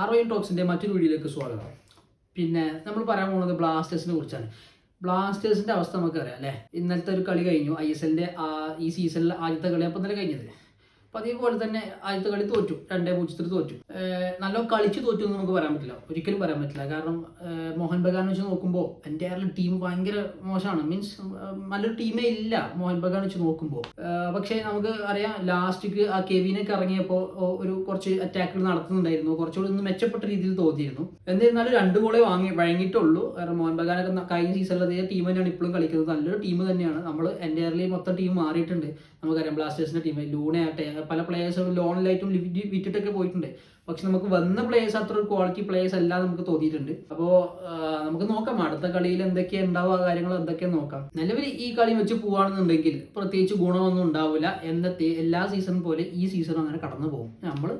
ആറോയും ടോക്സിന്റെ മറ്റൊരു വീഡിയോയിലേക്ക് സ്വാഗതം. പിന്നെ നമ്മൾ പറയാൻ പോകുന്നത് ബ്ലാസ്റ്റേഴ്സിനെ കുറിച്ചാണ്. ബ്ലാസ്റ്റേഴ്സിന്റെ അവസ്ഥ നമുക്കറിയാം അല്ലേ? ഇന്നലത്തെ ഒരു കളി കഴിഞ്ഞു. ഐ എസ് എല്ലിന്റെ ഈ സീസണിലെ ആദ്യത്തെ കളി അപ്പം തന്നെ കഴിഞ്ഞത്. അതേപോലെ തന്നെ ആദ്യത്തെ കളി തോറ്റു. രണ്ടേ പൂജ്യത്തിൽ തോറ്റു. നല്ല കളിച്ച് തോറ്റു എന്ന് നമുക്ക് പറയാൻ പറ്റില്ല. ഒരിക്കലും പറയാൻ പറ്റില്ല. കാരണം മോഹൻ ബഗാൻ വെച്ച് നോക്കുമ്പോൾ എന്റെ ടീം ഭയങ്കര മോശമാണ്. മീൻസ് നല്ലൊരു ടീമേ ഇല്ല മോഹൻ ബഗാൻ വെച്ച് നോക്കുമ്പോൾ പക്ഷേ നമുക്ക് അറിയാം ലാസ്റ്റിക്ക് ആ കെവിനൊക്കെ ഇറങ്ങിയപ്പോൾ ഒരു കുറച്ച് അറ്റാക്കുകൾ നടത്തുന്നുണ്ടായിരുന്നു. കുറച്ചുകൂടി ഒന്ന് മെച്ചപ്പെട്ട രീതിയിൽ തോന്നിയിരുന്നു. എന്നിരുന്നാലും രണ്ട് ഗോളെ വാങ്ങി വഴങ്ങിയിട്ടുള്ളൂ. കാരണം മോഹൻ ബഗാനൊക്കെ കഴിഞ്ഞ സീസണിൽ അതേ ടീം തന്നെയാണ് ഇപ്പോഴും കളിക്കുന്നത്. നല്ലൊരു ടീം തന്നെയാണ്. നമ്മൾ എന്റെ മൊത്തം ടീം മാറിയിട്ടുണ്ട്. നമുക്കറിയാം ബ്ലാസ്റ്റേഴ്സിന്റെ ടീം ലൂണയാട്ടെ പല പ്ലേയേഴ്സും ലോണിലായിട്ടും വിറ്റിട്ടൊക്കെ പോയിട്ടുണ്ട്. പക്ഷെ നമുക്ക് വന്ന പ്ലേയേഴ്സ് അത്ര ഒരു ക്വാളിറ്റി പ്ലേയേഴ്സ് അല്ല നമുക്ക് തോന്നിയിട്ടുണ്ട്. അപ്പോൾ നമുക്ക് നോക്കാം. അടുത്ത കളിയിൽ എന്തൊക്കെയാ ഉണ്ടാവുക കാര്യങ്ങൾ എന്തൊക്കെയാ നോക്കാം. നിലവിൽ ഈ കളി വെച്ച് പോവാണെന്നുണ്ടെങ്കിൽ പ്രത്യേകിച്ച് ഗുണമൊന്നും ഉണ്ടാവില്ല. എന്നത്തെ എല്ലാ സീസൺ പോലെ ഈ സീസൺ അങ്ങനെ കടന്നു പോകും. നമ്മൾ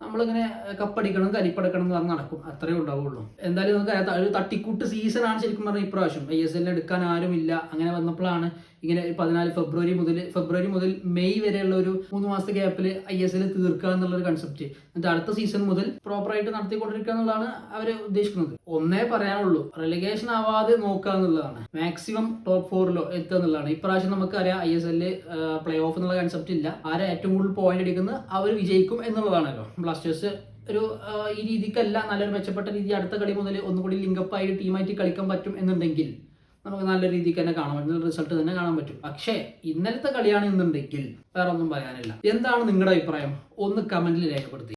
നമ്മളിങ്ങനെ കപ്പടിക്കണം കരിപ്പടക്കണം എന്ന് പറഞ്ഞ് നടക്കും. അത്രേ ഉണ്ടാവുള്ളൂ. എന്തായാലും നമുക്ക് ഒരു തട്ടിക്കൂട്ട് സീസണാണ് ശരിക്കും പറഞ്ഞാൽ ഇപ്രാവശ്യം. ഐ എസ് എല്ലിൽ എടുക്കാൻ ആരുമില്ല. അങ്ങനെ വന്നപ്പോഴാണ് ഇങ്ങനെ പതിനാല് ഫെബ്രുവരി മുതൽ ഫെബ്രുവരി മുതൽ മെയ് വരെയുള്ള ഒരു മൂന്ന് മാസത്തെ ഗ്യാപ്പിൽ ഐ എസ് എൽ തീർക്കുക എന്നുള്ള ഒരു കൺസെപ്റ്റ് എന്നിട്ട് അടുത്ത സീസൺ മുതൽ പ്രോപ്പറായിട്ട് നടത്തിക്കൊണ്ടിരിക്കുക എന്നുള്ളതാണ് അവർ ഉദ്ദേശിക്കുന്നത്. ഒന്നേ പറയാനുള്ളൂ റിലഗേഷൻ ആവാതെ നോക്കുക എന്നുള്ളതാണ്. മാക്സിമം ടോപ്പ് ഫോറിലോ എത്തുക എന്നുള്ളതാണ്. ഇപ്രാവശ്യം നമുക്കറിയാം ഐ എസ് എല്ലിൽ പ്ലേ ഓഫ് എന്നുള്ള കൺസെപ്റ്റ് ഇല്ല. ആരെ ഏറ്റവും കൂടുതൽ പോയിന്റ് എടുക്കുന്നത് അവർ വിജയിക്കും എന്നുള്ളതാണല്ലോ. ബ്ലാസ്റ്റേഴ്സ് ഒരു ഈ രീതിക്കല്ല നല്ലൊരു മെച്ചപ്പെട്ട രീതി അടുത്ത കളി മുതൽ ഒന്നുകൂടി ലിങ്കപ്പായി ടീമായിട്ട് കളിക്കാൻ പറ്റും എന്നുണ്ടെങ്കിൽ. നമുക്ക് നല്ല രീതിക്ക് തന്നെ കാണാൻ പറ്റും റിസൾട്ട് തന്നെ കാണാൻ പറ്റും. പക്ഷേ ഇന്നലത്തെ കളിയാണ് എന്നുണ്ടെങ്കിൽ വേറെ ഒന്നും പറയാനില്ല. എന്താണ് നിങ്ങളുടെ അഭിപ്രായം? ഒന്ന് കമന്റിൽ രേഖപ്പെടുത്തി.